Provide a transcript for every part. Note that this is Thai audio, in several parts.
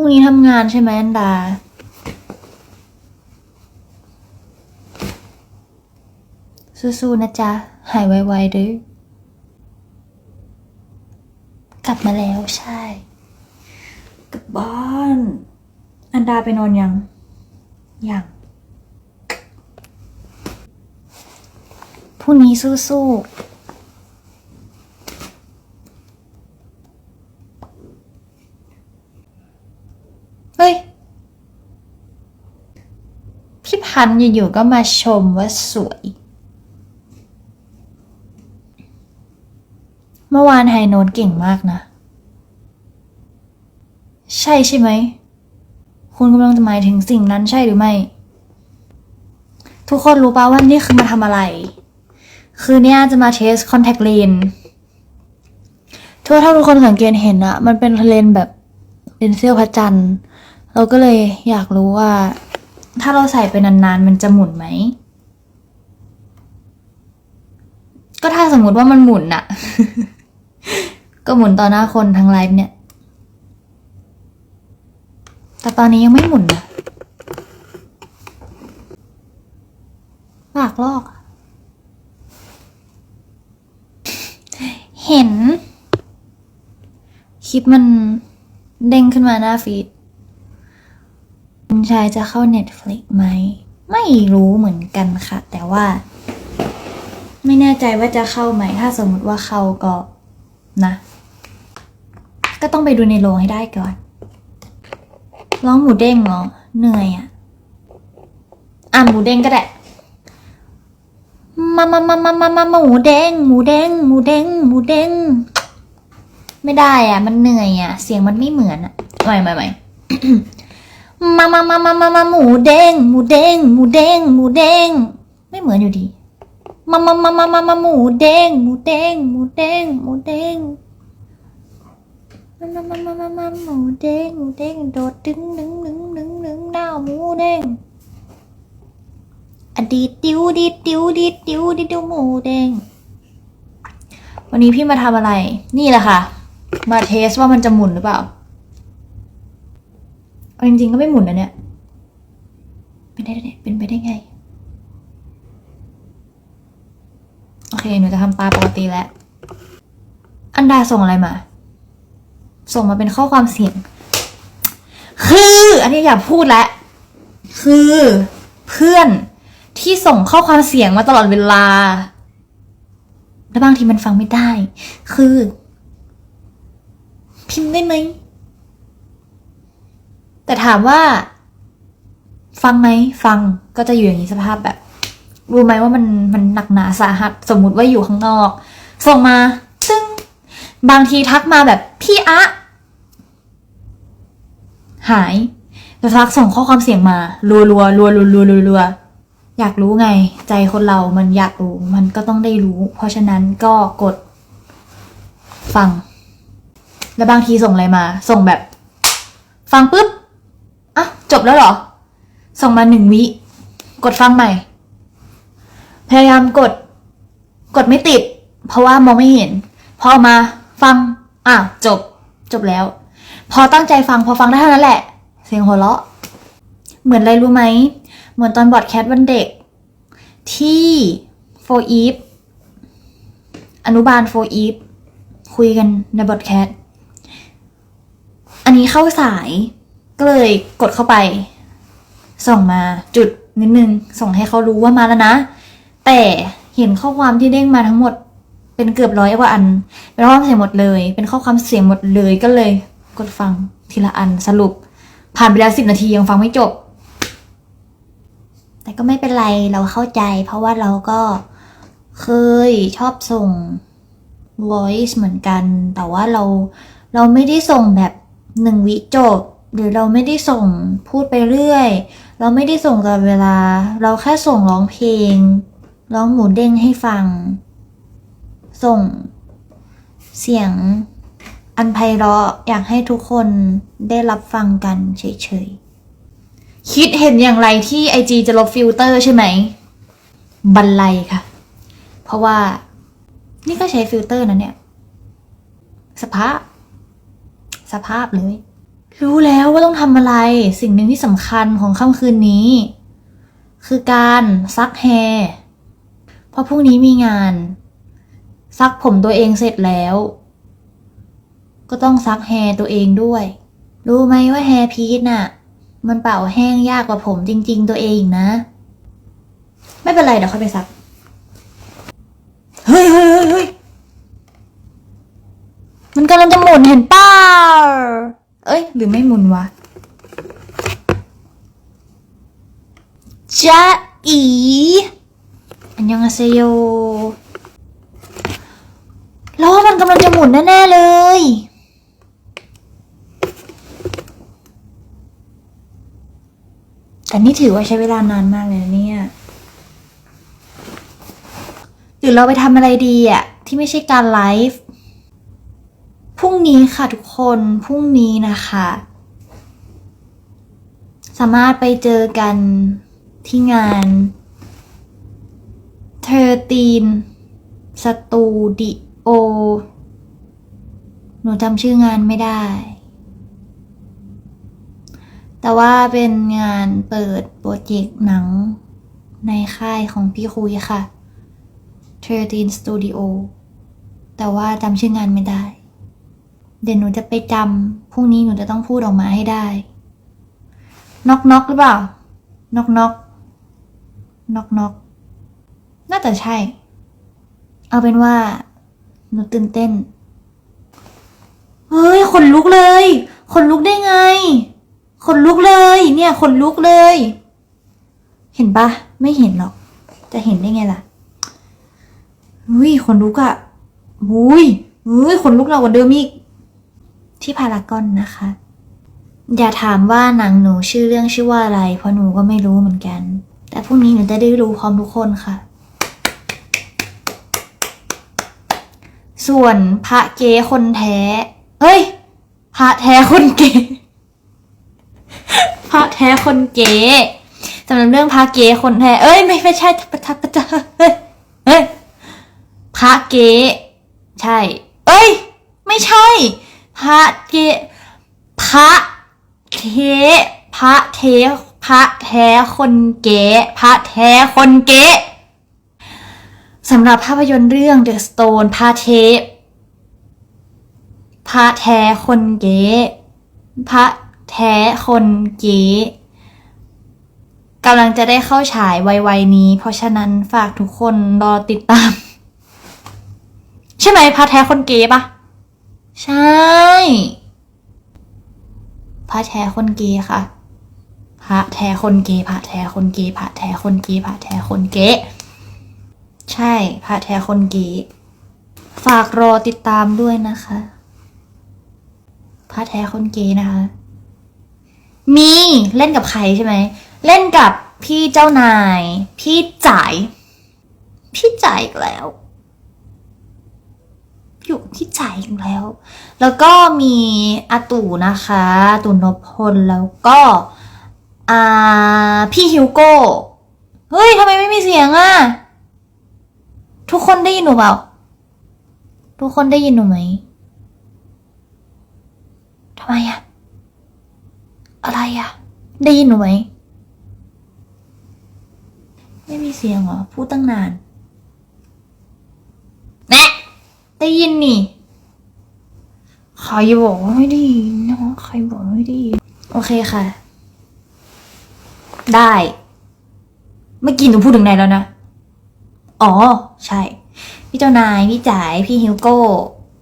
รุ่งนี้ทำงานใช่ไหมอันดา สู้ๆนะจ๊ะ หายไวๆเด้อกลับมาแล้วใช่ กลับบ้าน อันดาไปนอนยัง ยังพรุ่งนี้สู้ๆ เฮ้ย พี่พันอยู่ๆก็มาชมว่าสวย เมื่อวานไฮโน้ตเก่งมากนะ ใช่ใช่ไหม คุณกำลังจะหมายถึงสิ่งนั้นใช่หรือไม่ ทุกคนรู้ป่าว่านี่คือมาทำอะไร คือเนี่ยจะมาเทสคอนแทคเลนทั่วถ้าทุกคนสังเกตเห็นอะมันเป็นเลนแบบเลนเซลพระจันทร์ เราก็เลยอยากรู้ว่า ถ้าเราใส่ไปนานๆ มันจะหมุนไหม ก็ถ้าสมมติว่ามันหมุนอะก็หมุนต่อหน้าคนทั้งไลฟ์เนี่ย แต่ตอนนี้ยังไม่หมุนนะปากลอก เห็น คลิปมันเด้งขึ้นมาหน้าฟีด ชายจะเข้า Netflix ไหม ไม่รู้เหมือนกันค่ะ แต่ว่า ไม่แน่ใจว่าจะเข้าไหม ถ้าสมมติว่าเข้าก็นะ ก็ต้องไปดูในโรงให้ได้ก่อน ร้องหมูเด้งเหรอ เหนื่อยอะ อะหมูเด้งก็ได้มามามามามามาหมูเด้งหมูเด้งหมูเด้งหมูเด้งไม่ได้อะ มันเหนื่อยอะ เสียงมันไม่เหมือนอะไม่ไม่ไม่ มามามามามามาหมูเด้งหมูเด้งหมูเด้งหมูเด้งไม่เหมือนอยู่ดีมามามามามามาหมูเด้งหมูเด้งหมูเด้งหมูเด้งมามามามามามาหมูเด้งหมูเด้งโดดดึงดึงดึงดึงดึงดาวหมูเด้งอดีดดิวดีดดิวดีดดิวดีดดิวหมูเด้งวันนี้พี่มาทำอะไร นี่แหละค่ะ มาเทสว่ามันจะหมุนหรือเปล่า เอาจริงๆก็ไม่หมุนนะเนี่ยเป็นได้ไงเป็นไปได้ไง โอเค หนูจะทำตาปกติแล้ว อันดาส่งอะไรมา ส่งมาเป็นข้อความเสียง คือ อันนี้อย่าพูดแล้ว คือเพื่อนที่ส่งข้อความเสียงมาตลอดเวลา แล้วบางทีมันฟังไม่ได้ คือ พิมพ์ได้ไหม แต่ถามว่า ฟังไหมฟังก็จะอยู่อย่างนี้สภาพแบบ รู้ไหมว่ามันมันหนักหนาสาหัส สมมุติว่าอยู่ข้างนอก ส่งมาซึ่งบางทีทักมาแบบพี่อะ หายแล้วทักส่งข้อความเสียงมารัวรัวรัวรัวรัวรัวรัวอยากรู้ไง ใจคนเรามันอยากรู้ มันก็ต้องได้รู้ เพราะฉะนั้นก็กด ฟัง แล้วบางทีส่งอะไรมา ส่งแบบ ฟังปุ๊บ จบแล้วเหรอ ส่งมาหนึ่งวิ กดฟังใหม่ พยายามกด กดไม่ติด เพราะว่ามองไม่เห็น พอมาฟัง อะจบ จบแล้ว พอตั้งใจฟังพอฟังได้เท่านั้นแหละ เสียงหัวเราะ เหมือนอะไรรู้ไหม เหมือนตอนบอดแคสต์วันเด็ก ที่โฟอีฟอนุบาลโฟอีฟคุยกันในบอดแคสต์อันนี้เข้าสาย ก็เลยกดเข้าไป ส่งมาจุดนิดนึง ส่งให้เขารู้ว่ามาแล้วนะ แต่เห็นข้อความที่เด้งมาทั้งหมด เป็นเกือบร้อยกว่าอัน เป็นข้อความเสียงหมดเลย เป็นข้อความเสียงหมดเลยก็เลย กดฟังทีละอันสรุป ผ่านไปแล้วสิบนาทียังฟังไม่จบ แต่ก็ไม่เป็นไรเราเข้าใจ เพราะว่าเราก็เคยชอบส่ง voice เหมือนกัน แต่ว่าเราเราไม่ได้ส่งแบบหนึ่งวิจบ หรือเราไม่ได้ส่งพูดไปเรื่อย เราไม่ได้ส่งตลอดเวลา เราแค่ส่งร้องเพลง ร้องหมูเด้งให้ฟัง ส่ง เสียงอันไพเราะอยากให้ทุกคนได้รับฟังกันเฉยๆ คิดเห็นอย่างไรที่ไอจจะลบฟิลเตอร์ใช่ไหม บันไลค่ะ เพราะว่านี่ก็ใช้ฟิลเตอร์นะเนี่ย สภาพ สภาพเลย รู้แล้วว่าต้องทำอะไร สิ่งหนึ่งที่สำคัญของค่ำคืนนี้ คือการซักแฮร์เพราะพรุ่งนี้มีงาน ซักผมตัวเองเสร็จแล้ว ก็ต้องซักแฮร์ตัวเองด้วย รู้ไหมว่าแฮร์พีทน่ะ มันเป่าแห้งยากกว่าผมจริง ๆ ตัวเองนะ ไม่เป็นไรเดี๋ยวค่อยไปซัก เฮ้ยเฮ้ยเฮ้ยเฮ้ยมันกำลังจะหมุนเห็นเปล่า เอ้ย หรือไม่หมุนวะจ้าอีอันยังอาเซโยล้อมันกำลังจะหมุนแน่ๆเลย แต่นี่ถือว่าใช้เวลานานมากเลยเนี่ย หรือเราไปทำอะไรดีอะที่ไม่ใช่การไลฟ์ พรุ่งนี้ค่ะทุกคนพรุ่งนี้นะคะ สามารถไปเจอกันที่งานเทอร์ตีนสตูดิโอหนูจำชื่องานไม่ได้ แต่ว่าเป็นงานเปิดโปรเจกต์หนังในค่ายของพี่คุยค่ะ 13 Studio แต่ว่าจำชื่องานไม่ได้ เดี๋ยวหนูจะไปจำพรุ่งนี้หนูจะต้องพูดออกมาให้ได้น็อกน็อกหรือเปล่าน็อกน็อกน็อกน็อกน่าจะใช่ เอาเป็นว่า หนูตื่นเต้นเฮ้ยขนลุกเลยขนลุกได้ไงขนลุกเลย เนี่ยขนลุกเลย เห็นปะไม่เห็นหรอก จะเห็นได้ไงล่ะอุ้ยขนลุกอะอุ้ยอุ้ยขนลุกเรากว่าเดิมอีก ที่พารากอนนะคะ อย่าถามว่าหนังหนูชื่อเรื่องชื่อว่าอะไร เพราะหนูก็ไม่รู้เหมือนกัน แต่พรุ่งนี้หนูจะได้รู้พร้อมทุกคนค่ะ ส่วนพระเกคนแท้ เฮ้ย พระแท้คนเกพระแท้คนเก๋สำหรับเรื่องพระเกคนแท้ เอ้ย ไม่ไม่ใช่พระทัพระเฮ้ยเฮ้ยพระเกใช่ เอ้ย ไม่ใช่ พระเกพระเทพระเทพระแท้คนเก๋พระแท้คนเก๋สำหรับภาพยนตร์เรื่อง The Stone พระเทพพระแท้คนเก๋พระแท้คนเก๋กำลังจะได้เข้าฉายไวๆนี้ เพราะฉะนั้นฝากทุกคนรอติดตาม ใช่ไหมพระแท้คนเก๋ปะ ใช่พระแท้คนเก๋ค่ะพระแท้คนเก๋พระแท้คนเก๋พระแท้คนเก๋พระแท้คนเก๋ใช่พระแท้คนเก๋ฝากรอติดตามด้วยนะคะพระแท้คนเก๋นะคะ มีเล่นกับใครใช่ไหม เล่นกับพี่เจ้านาย พี่จ่าย พี่จ่ายอีกแล้ว พี่จ่ายอีกแล้ว แล้วก็มีอาตู่นะคะตู่นพลแล้วก็อ่าพี่ฮิวโก้เฮ้ยทำไมไม่มีเสียงอะทุกคนได้ยินหนูเปล่า ทุกคนได้ยินหนูไหมทำไมอะอะไรอะได้ยินหนูไหมไม่มีเสียงเหรอพูดตั้งนานแนะ ได้ยินนี่ใครบอกว่าไม่ได้ยินนะใครบอกไม่ได้ยินโอเคค่ะ ได้ เมื่อกี้หนูพูดถึงไหนแล้วนะ อ๋อ ใช่ พี่เจ้านาย พี่จ่าย พี่ฮิวโก้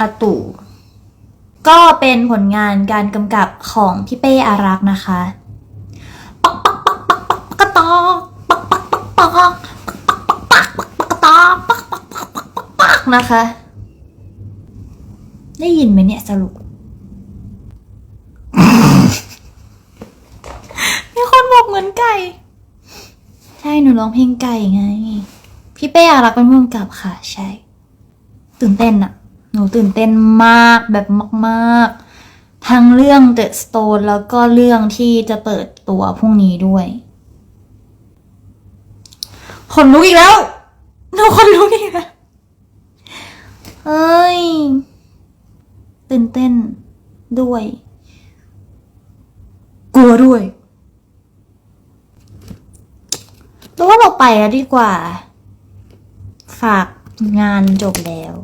อาตู่ก็เป็นผลงานการกำกับของพี่เป้อารักษ์นะคะปักปักปักปักปักกระตอกปักปักปักปักปักปักปักปักกระตอกปักปักปักปักปักปักนะคะ ได้ยินไหมเนี่ยสรุป มีคนบอกเหมือนไก่ ใช่หนูร้องเพลงไก่ไง พี่เป้อารักษ์เป็นผู้กำกับค่ะ ใช่ ตื่นเต้นอะหนูตื่นเต้นมากแบบมากๆ ทั้งเรื่อง The Stone แล้วก็เรื่องที่จะเปิดตัวพรุ่งนี้ด้วยขนลุกอีกแล้วหนูขนลุกอีกแล้วเอ้ย ตื่นเต้นด้วย กลัวด้วยแล้วว่าเราไปแล้วดีกว่า ฝากงานจบแล้ว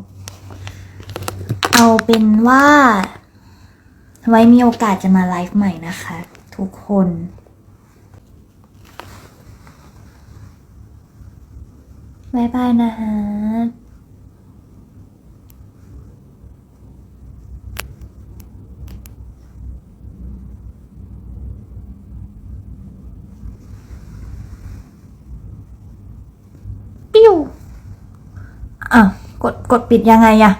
เอาเป็นว่า ไว้มีโอกาสจะมาไลฟ์ใหม่นะคะ ทุกคนบายบายนะฮะ ปิ้วอะ กด ก ดปิดยังไงอะ